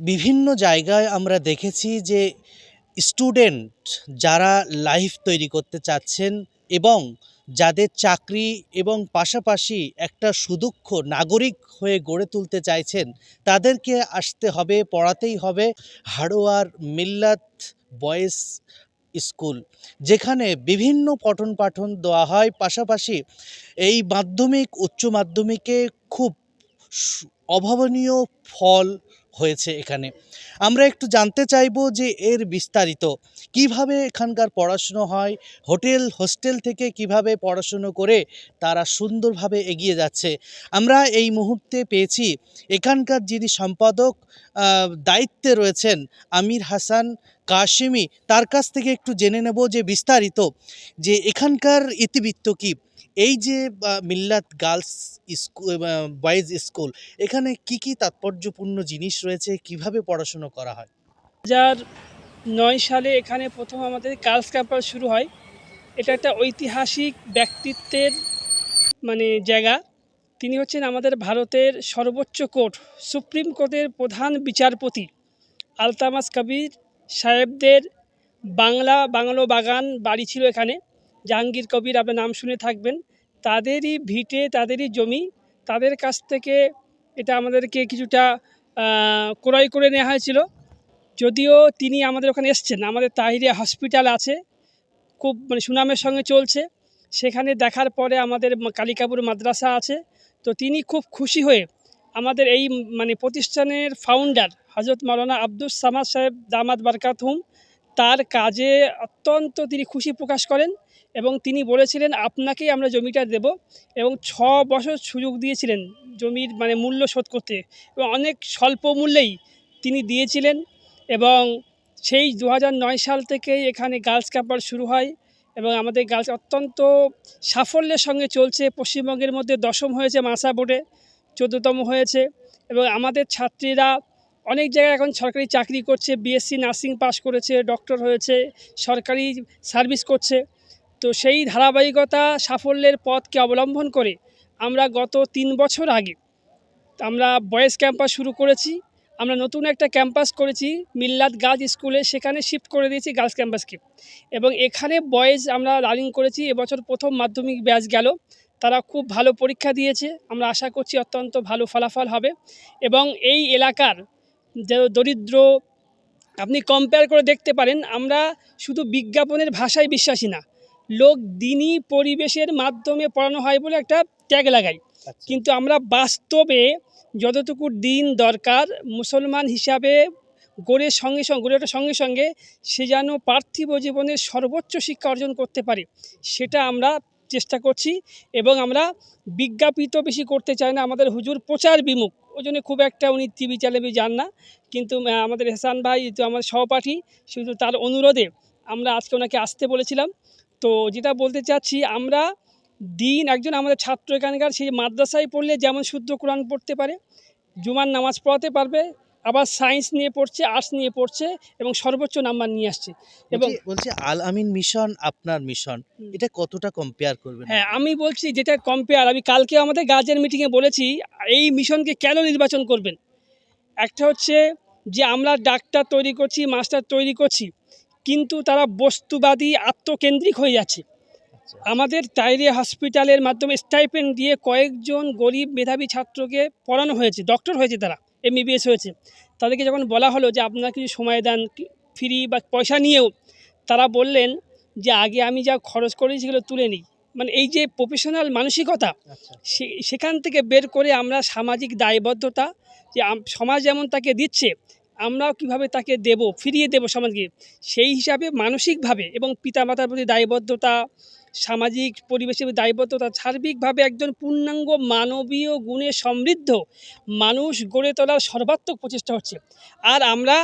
বিভিন্ন জায়গায় আমরা দেখেছি যে স্টুডেন্ট যারা লাইফ তৈরি করতে চাচ্ছেন এবং যাদের চাকরি এবং পাশাপাশি একটা সুদক্ষ নাগরিক হয়ে গড়ে তুলতে চাইছেন, তাদেরকে আসতে হবে, পড়াতেই হবে হাড়োয়ার মিল্লাত বয়েজ স্কুল, যেখানে বিভিন্ন পঠন পাঠন দেওয়া হয়। পাশাপাশি এই মাধ্যমিক, উচ্চ মাধ্যমিকে খুব অভাবনীয় ফল হয়েছে এখানে। আমরা একটু জানতে চাইব যে এর বিস্তারিত। কীভাবে এখানকার পড়াশুনো হয়? হোটেল, হোস্টেল থেকে কীভাবে পড়াশুনো করে তারা সুন্দরভাবে এগিয়ে যাচ্ছে? আমরা এই মুহূর্তে পেয়েছি এখানকার যিনি সম্পাদক দায়িত্বে রয়েছেন আমির হাসান কাশিমি। তার কাছ থেকে একটু জেনে নেব যে বিস্তারিত যে এখানকার ইতিবৃত্ত কি? এই যে মিল্লাত গার্লস স্কুল বয়েজ স্কুল, এখানে কি কি তাৎপর্যপূর্ণ জিনিস রয়েছে? কীভাবে পড়াশুনো করা হয়? যার নয় সালে এখানে প্রথম আমাদের গার্লস ক্যাম্পাস শুরু হয়। এটা একটা ঐতিহাসিক ব্যক্তিত্বের মানে জায়গা। তিনি হচ্ছেন আমাদের ভারতের সর্বোচ্চ কোর্ট, সুপ্রিম কোর্টের প্রধান বিচারপতি আলতামাস কবির সাহেবদের বাংলা, বাংলো বাগান বাড়ি ছিল এখানে। জাহাঙ্গীর কবির আপনার নাম শুনে থাকবেন। তাদেরই ভিটে, তাদেরই জমি, তাদের কাছ থেকে এটা আমাদেরকে কিছুটা ক্রয় করে নেওয়া হয়েছিল। যদিও তিনি আমাদের ওখানে এসছেন, আমাদের তাহিরিয়া হসপিটাল আছে, খুব মানে সুনামের সঙ্গে চলছে। সেখানে দেখার পরে আমাদের কালিকাপুর মাদ্রাসা আছে। তো তিনি খুব খুশি হয়ে আমাদের এই মানে প্রতিষ্ঠানের ফাউন্ডার হজরত মাওলানা আব্দুস সামাদ সাহেব দামাদ বারকাত হুম তার কাজে অত্যন্ত তিনি খুশি প্রকাশ করেন এবং তিনি বলেছিলেন, আপনাকেই আমরা জমিটা দেব। এবং ছ বছর সুযোগ দিয়েছিলেন জমির মানে মূল্য শোধ করতে এবং অনেক স্বল্প মূল্যেই তিনি দিয়েছিলেন এবং সেই দু সাল থেকেই এখানে গার্লস ক্যাম্পাস শুরু হয় এবং আমাদের গার্লস অত্যন্ত সাফল্যের সঙ্গে চলছে। পশ্চিমবঙ্গের মধ্যে দশম হয়েছে মাসা বোর্ডে, চোদ্দতম হয়েছে এবং আমাদের ছাত্রীরা অনেক জায়গায় এখন সরকারি চাকরি করছে বিএসসি নার্সিং পাস করেছে ডক্টর হয়েছে, সরকারি সার্ভিস করছে। তো সেই ধারাবাহিকতা সাফল্যের পথকে অবলম্বন করে আমরা গত তিন বছর আগে আমরা বয়েজ ক্যাম্পাস শুরু করেছি, আমরা নতুন একটা ক্যাম্পাস করেছি, মিল্লাত গার্লস স্কুলে সেখানে শিফট করে দিয়েছি গার্লস ক্যাম্পাসকে এবং এখানে বয়েজ আমরা রানিং করেছি, এবছর প্রথম মাধ্যমিক ব্যাচ গেল, তারা খুব ভালো পরীক্ষা দিয়েছে, আমরা আশা করছি অত্যন্ত ভালো ফলাফল হবে। এবং এই এলাকার দরিদ্র আপনি কম্পেয়ার করে দেখতে পারেন আমরা শুধু বিজ্ঞাপনের ভাষায় বিশ্বাসী না লোক দিনই পরিবেশের মাধ্যমে পড়ানো হয় বলে একটা ট্যাগ লাগাই। কিন্তু আমরা বাস্তবে যতটুকু দিন দরকার মুসলমান হিসাবে গড়ে সঙ্গে সঙ্গে গড়ে ওঠার সঙ্গে সঙ্গে সে যেন পার্থিব জীবনের সর্বোচ্চ শিক্ষা অর্জন করতে পারে সেটা আমরা চেষ্টা করছি এবং আমরা বিজ্ঞাপিত বেশি করতে চাই না আমাদের হুজুর প্রচার বিমুখ। ওই জন্য খুব একটা উনি টিভি চ্যানেলে যান না। কিন্তু আমাদের হেসান ভাই তো আমার সহপাঠী শুধু তার অনুরোধে আমরা আজকে ওনাকে আসতে বলেছিলাম। তো যেটা বলতে চাচ্ছি, আমরা দিন একজন আমাদের ছাত্র এখানকার সেই মাদ্রাসায় পড়লে যেমন শুদ্ধ কোরআন পড়তে পারে, জুমার নামাজ পড়াতে পারবে আবার সায়েন্স নিয়ে পড়ছে আর্টস নিয়ে পড়ছে এবং সর্বোচ্চ নাম্বার নিয়ে আসছে। এবং বলছি আল আমিন মিশন আপনার মিশন এটা কতটা কম্পেয়ার করবেন? হ্যাঁ আমি বলছি যেটা কম্পেয়ার আমি কালকে আমাদের গার্জেন মিটিংয়ে বলেছি এই মিশনকে কেন নির্বাচন করবেন? একটা হচ্ছে যে আমরা ডাক্তার তৈরি করছি মাস্টার তৈরি করছি কিন্তু তারা বস্তুবাদী আত্মকেন্দ্রিক হয়ে যাচ্ছে। আচ্ছা। আমাদের টাইরিয়া হসপিটালের মাধ্যমে স্টাইপেন্ড দিয়ে কয়েকজন গরিব মেধাবী ছাত্রকে পড়ানো হয়েছে ডক্টর হয়েছে তারা। এমবিবিএস হয়েছে। তাদেরকে যখন বলা হলো যে আপনারা কিছু সময় দেন ফ্রি বা পয়সা নিয়েও তারা বললেন যে আগে আমি যা খরচ করেছি সেগুলো তুলে নিই। মানে এই যে প্রফেশনাল মানসিকতা আচ্ছা। সেখান থেকে বের করে আমরা সামাজিক দায়বদ্ধতা যে সমাজ যেমন তাকে দিচ্ছে আমরাও কীভাবে তাকে দেব ফিরিয়ে দেব সমাজকে সেই হিসাবে মানসিকভাবে এবং পিতামাতার প্রতি দায়বদ্ধতা সামাজিক পরিবেশের দায়বদ্ধতা সার্বিকভাবে একজন পূর্ণাঙ্গ মানবীয় গুণে সমৃদ্ধ মানুষ গড়ে তোলার সর্বাত্মক প্রচেষ্টা হচ্ছে। আর আমরা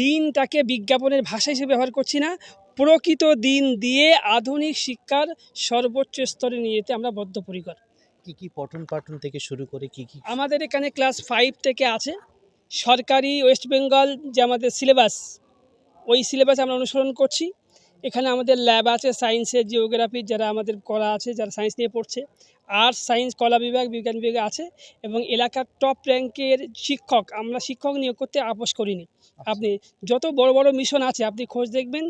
দিনটাকে বিজ্ঞাপনের ভাষা হিসেবে ব্যবহার করছি না প্রকৃত দিন দিয়ে আধুনিক শিক্ষার সর্বোচ্চ স্তরে নিয়ে যেতে আমরা বদ্ধপরিকর। কি কি পঠন পাঠন থেকে শুরু করে কি কি? আমাদের এখানে ক্লাস ফাইভ থেকে আছে। সরকারি ওয়েস্ট বেঙ্গল যে আমাদের সিলেবাস ওই সিলেবাস আমরা অনুসরণ করছি। এখানে আমাদের ল্যাব আছে সায়েন্সের জিওগ্রাফি যারা আমাদের করা আছে যারা সায়েন্স নিয়ে পড়ছে আর্টস সায়েন্স কলা বিভাগ বিজ্ঞান বিভাগে আছে এবং এলাকার টপ র্যাঙ্কের শিক্ষক আমরা শিক্ষক নিয়োগ করতে আপোষ করিনি। আপনি যত বড় বড় মিশন আছে আপনি খোঁজ দেখবেন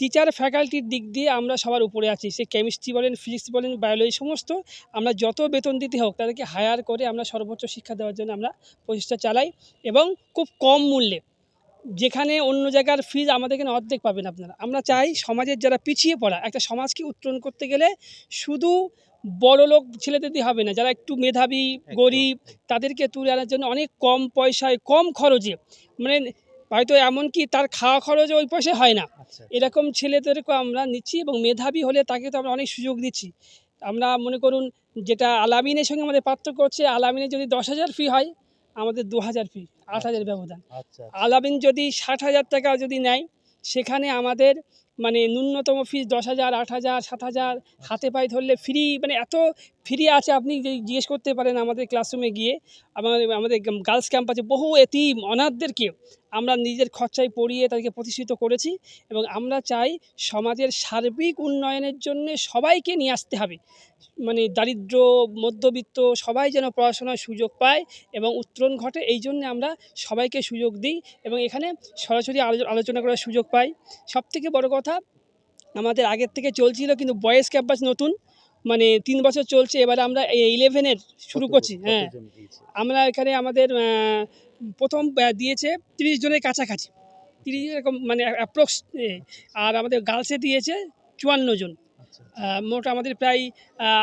টিচার ফ্যাকাল্টির দিক দিয়ে আমরা সবার উপরে আছি। সে কেমিস্ট্রি বলেন ফিজিক্স বলেন বায়োলজি সমস্ত আমরা যত বেতন দিতে হোক তাদেরকে হায়ার করে আমরা সর্বোচ্চ শিক্ষা দেওয়ার জন্য আমরা প্রচেষ্টা চালাই এবং খুব কম মূল্যে যেখানে অন্য জায়গার ফিজ আমাদের এখানে অর্ধেক পাবেন আপনারা। আমরা চাই সমাজের যারা পিছিয়ে পড়া একটা সমাজকে উত্তরণ করতে গেলে শুধু বড় লোক ছেলেদের দিয়ে হবে না যারা একটু মেধাবী গরিব তাদেরকে তুলে আনার জন্য অনেক কম পয়সায় কম খরচে মানে হয়তো এমনকি তার খাওয়া খরচ ওই পয়সায় হয় না। আচ্ছা এরকম ছেলেদেরকে আমরা নিচ্ছি এবং মেধাবী হলে তাকে তো আমরা অনেক সুযোগ দিচ্ছি। আমরা মনে করুন যেটা আলামিনের সঙ্গে আমাদের পার্থক্য হচ্ছে আলামিনের যদি দশ হাজার ফি হয় আমাদের দু হাজার ফি আট হাজার ব্যবধান আলাবিন আলামিন যদি ষাট হাজার টাকা যদি নেয় সেখানে আমাদের মানে ন্যূনতম ফিস দশ হাজার আট হাজার সাত হাজার হাতে পায়ে ধরলে ফ্রি মানে এত ফ্রি আছে আপনি জিজ্ঞেস করতে পারেন আমাদের ক্লাসরুমে গিয়ে। আমাদের আমাদের গার্লস ক্যাম্প আছে বহু এতিম অনাথদেরকে আমরা নিজের খরচায় পড়িয়ে তাদেরকে প্রতিষ্ঠিত করেছি এবং আমরা চাই সমাজের সার্বিক উন্নয়নের জন্য সবাইকে নিয়ে আসতে হবে। মানে দারিদ্র, মধ্যবিত্ত সবাই যেন পড়াশোনার সুযোগ পায় এবং উত্তরণ ঘটে, এই জন্য আমরা সবাইকে সুযোগ দিই এবং এখানে সরাসরি আলো- আলোচনা করার সুযোগ পাই। সবথেকে বড় কথা, আমাদের আগের থেকে চলছিল কিন্তু বয়েস ক্যাম্পাস নতুন। মানে তিন বছর চলছে এবারে আমরা ইলেভেনের শুরু করছি হ্যাঁ। আমরা এখানে আমাদের প্রথম দিয়েছে তিরিশ জনের কাছাকাছি। তিরিশ এরকম মানে অ্যাপ্রক্স আর আমাদের গার্লসে দিয়েছে চুয়ান্ন জন। আচ্ছা। মোট আমাদের প্রায়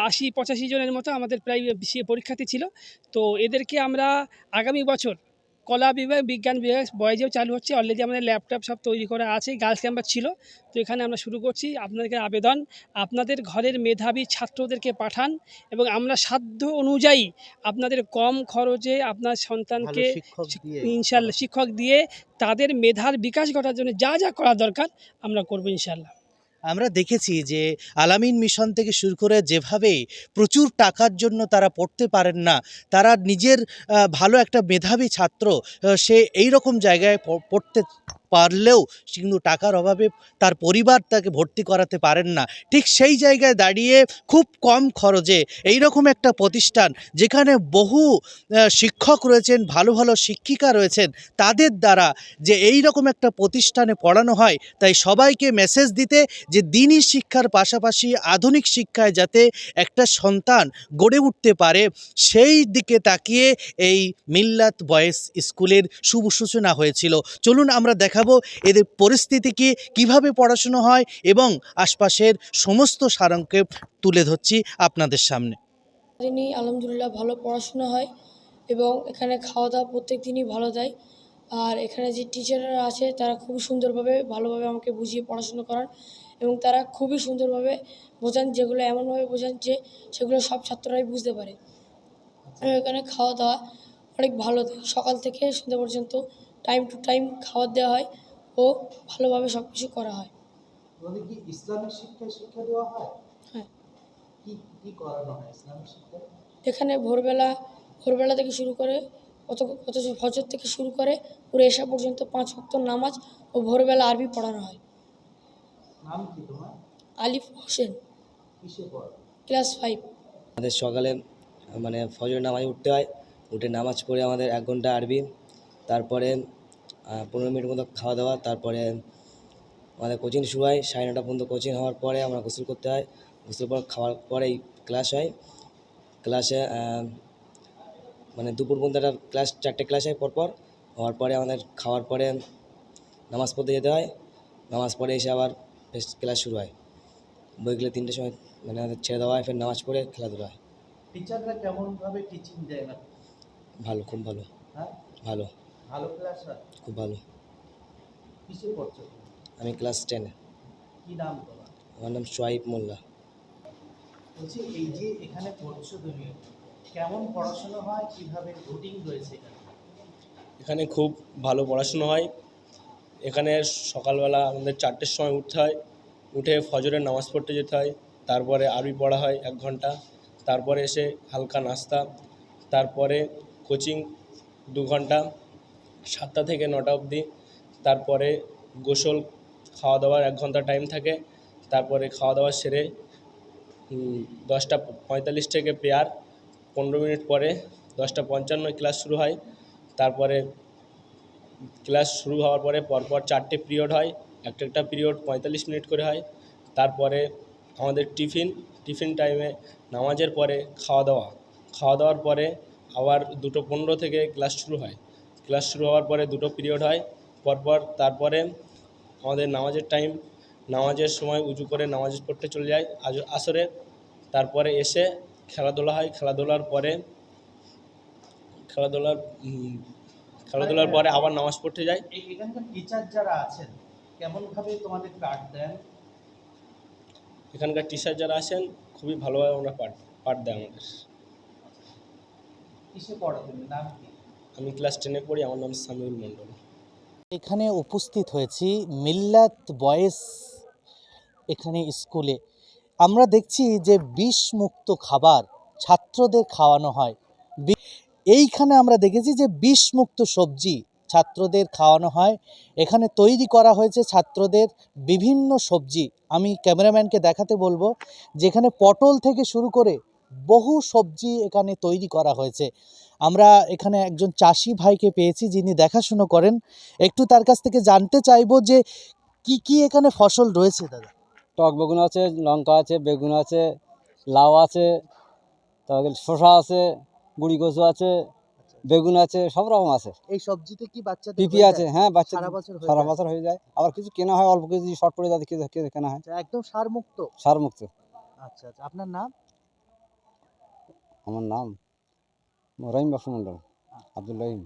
আশি পঁচাশি জনের মতো আমাদের প্রায় সে পরীক্ষার্থী ছিল। তো এদেরকে আমরা আগামী বছর কলা বিভাগ বিজ্ঞান বিভাগ বয়েজেও চালু হচ্ছে। অলরেডি আমাদের ল্যাপটপ সব তৈরি করা আছে গার্লস ক্যাম্পাস ছিল। তো এখানে আমরা শুরু করছি। আপনাদেরকে আবেদন আপনাদের ঘরের মেধাবী ছাত্রদেরকে পাঠান এবং আমরা সাধ্য অনুযায়ী আপনাদের কম খরচে আপনার সন্তানকে ইনশাল্লাহ শিক্ষক দিয়ে তাদের মেধার বিকাশ ঘটার জন্য যা যা করা দরকার আমরা করব ইনশাল্লাহ। আমরা দেখেছি যে আলামিন মিশন থেকে শুরু করে যেভাবে প্রচুর টাকার জন্য তারা পড়তে পারেন না, তারা নিজের ভালো একটা মেধাবী ছাত্র সে এই রকম জায়গায় পড়তে পারলেও কিন্তু টাকার অভাবে তার পরিবার তাকে ভর্তি করাতে পারেন না। ঠিক সেই জায়গায় দাঁড়িয়ে খুব কম খরচে এই রকম একটা প্রতিষ্ঠান যেখানে বহু শিক্ষক রয়েছেন, ভালো ভালো শিক্ষিকা রয়েছেন, তাদের দ্বারা যে এই রকম একটা প্রতিষ্ঠানে পড়ানো হয়, তাই সবাইকে মেসেজ দিতে যে দিনই শিক্ষার পাশাপাশি আধুনিক শিক্ষায় যাতে একটা সন্তান গড়ে উঠতে পারে, সেই দিকে তাকিয়ে এই মিল্লাত বয়েস স্কুলের শুভ সূচনা হয়েছিল। চলুন আমরা দেখাবো এদের পরিস্থিতি কি, কীভাবে পড়াশুনো হয় এবং আশপাশের সমস্ত সারাংক্ষেপ তুলে ধরছি আপনাদের সামনে। আলহামদুলিল্লাহ ভালো পড়াশোনা হয় এবং এখানে খাওয়া দাওয়া প্রত্যেক দিনই ভালো দেয় আর এখানে যে টিচাররা আছে, তারা খুবই সুন্দরভাবে, ভালোভাবে আমাকে বুঝিয়ে পড়াশুনো করান এবং তারা খুবই সুন্দরভাবে বোঝান, যেগুলো এমনভাবে বোঝান যে সেগুলো সব ছাত্ররাই বুঝতে পারে। এখানে খাওয়া দাওয়া অনেক ভালো সকাল থেকে সন্ধ্যা পর্যন্ত টাইম টু টাইম খাবার দেওয়া হয় ও ভালোভাবে সব কিছু করা হয়। কি ইসলামিক শিক্ষা শিক্ষা দেওয়া হয়? হ্যাঁ। কি কি করানো হয় ইসলামিক শিক্ষা এখানে ভোরবেলা ভোরবেলা থেকে শুরু করে অত অত ফজর থেকে শুরু করে পুরো এসা পর্যন্ত পাঁচ ভক্ত নামাজ ও ভোরবেলা আরবি পড়ানো হয়। নাম কি তোমার? আলিফ হোসেন। কিসে পড়ো? Class five. আমাদের সকালে মানে ফজর নামাজ উঠতে হয় উঠে নামাজ পড়ে আমাদের এক ঘণ্টা আরবি। তারপরে পনেরো মিনিট মতো খাওয়া দাওয়া তারপরে আমাদের কোচিং শুরু হয়। সাড়ে নটা পর্যন্ত কোচিং হওয়ার পরে আমরা গোসল করতে হয়। গোসল পর খাওয়ার পরেই ক্লাস হয়। ক্লাসে মানে দুপুর পর্যন্ত একটা ক্লাস চারটে ক্লাস হয় পরপর। হওয়ার পরে আমাদের খাওয়ার পরে নামাজ পড়তে যেতে হয়। নামাজ পড়ে এসে আবার ক্লাস শুরু হয়। বইগুলো তিনটের সময় মানে আমাদের ছেড়ে দেওয়া হয় ফের নামাজ পড়ে খেলাধুলা হয়। টিচাররা কেমন ভাবে টিচিং দেয় না? ভালো খুব ভালো। হ্যাঁ? ভালো। ভালো ক্লাস হয়? খুব ভালো। কিসে পড়ছো? আমি ক্লাস টেনে কি নাম তোমার? আমার নাম সোয়াইব মোল্লা। বলছি এই যে এখানে পড়ছো তুমি কেমন পড়াশোনা হয়? কীভাবে রুটিন রয়েছে এখানে? এখানে খুব ভালো পড়াশুনো হয়। এখানে সকালবেলা আমাদের চারটের সময় উঠতে হয়। উঠে ফজরের নামাজ পড়তে যেতে হয়। তারপরে আরবি পড়া হয় এক ঘণ্টা। তারপরে এসে হালকা নাস্তা। তারপরে কোচিং দু ঘণ্টা। সাতটা থেকে নটা অবধি। তারপরে গোসল খাওয়া দাওয়ার এক ঘণ্টা টাইম থাকে। তারপরে খাওয়া দাওয়া সেরে দশটা পঁয়তাল্লিশ থেকে পেয়ার পনেরো মিনিট পরে দশটা পঞ্চান্ন ক্লাস শুরু হয়। তারপরে ক্লাস শুরু হওয়ার পরে পরপর চারটে পিরিয়ড হয়। একটা একটা পিরিয়ড পঁয়তাল্লিশ মিনিট করে হয়। তারপরে আমাদের টিফিন টিফিন টাইমে নামাজের পরে খাওয়া দাওয়া খাওয়া দাওয়ার পরে আবার দুটো পনেরো থেকে ক্লাস শুরু হয়। ক্লাস শুরু হওয়ার পরে দুটো পিরিয়ড হয় পরপর তারপরে আমাদের নামাজের টাইম নামাজের সময় উঁচু করে নামাজ পড়তে চলে যায় আজ আসরে। তারপরে এসে খেলাধুলা হয় খেলাধুলার পরে খেলাধুলার খেলাধুলার পরে আবার নামাজ পড়তে যাই এখানকার টিচার যারা আছেন কেমনভাবে তোমাদের পাঠ দেন? এখানকার টিচার যারা আছেন খুবই ভালোভাবে আমরা পাঠ পাঠ দেয় আমাদের। কিসে পড়ো তুমি নাম কি? আমি ক্লাস টেনে পড়ি, আমার নাম সামিউল মণ্ডল। এখানে উপস্থিত হয়েছি মিল্লাত বয়েস এখানে স্কুলে। আমরা দেখছি যে বিষমুক্ত খাবার ছাত্রদের খাওয়ানো হয়। এইখানে আমরা দেখেছি যে বিষমুক্ত সবজি ছাত্রদের খাওয়ানো হয়। এখানে তৈরি করা হয়েছে ছাত্রদের বিভিন্ন সবজি। আমি ক্যামেরাম্যানকে দেখাতে বলব, যেখানে পটল থেকে শুরু করে বহু সবজি এখানে তৈরি করা হয়েছে। আমরা এখানে একজন চাষি ভাইকে পেয়েছি যিনি দেখাশুনো করেন। একটু তার কাছ থেকে জানতে চাইব যে কি কি এখানে ফসল রয়েছে দাদা? টক বেগুন আছে লঙ্কা আছে বেগুন আছে লাউ আছে তারপরে শসা আছে গুড়ি কচু আছে বেগুন আছে সব রকম আছে। এই সবজিতে কি বাচ্চাদের পিপি আছে হ্যাঁ বাচ্চা সারা বছর সারা বছর হয়ে যায়। আবার কিছু কেনা হয় অল্প কিছু শর্ট পড়ে যাতে কেনা হয়? আচ্ছা, একদম সার মুক্ত সার মুক্ত আচ্ছা আচ্ছা আপনার নাম? আমার নাম রহিম বাসু মণ্ডল আব্দুল রহিম।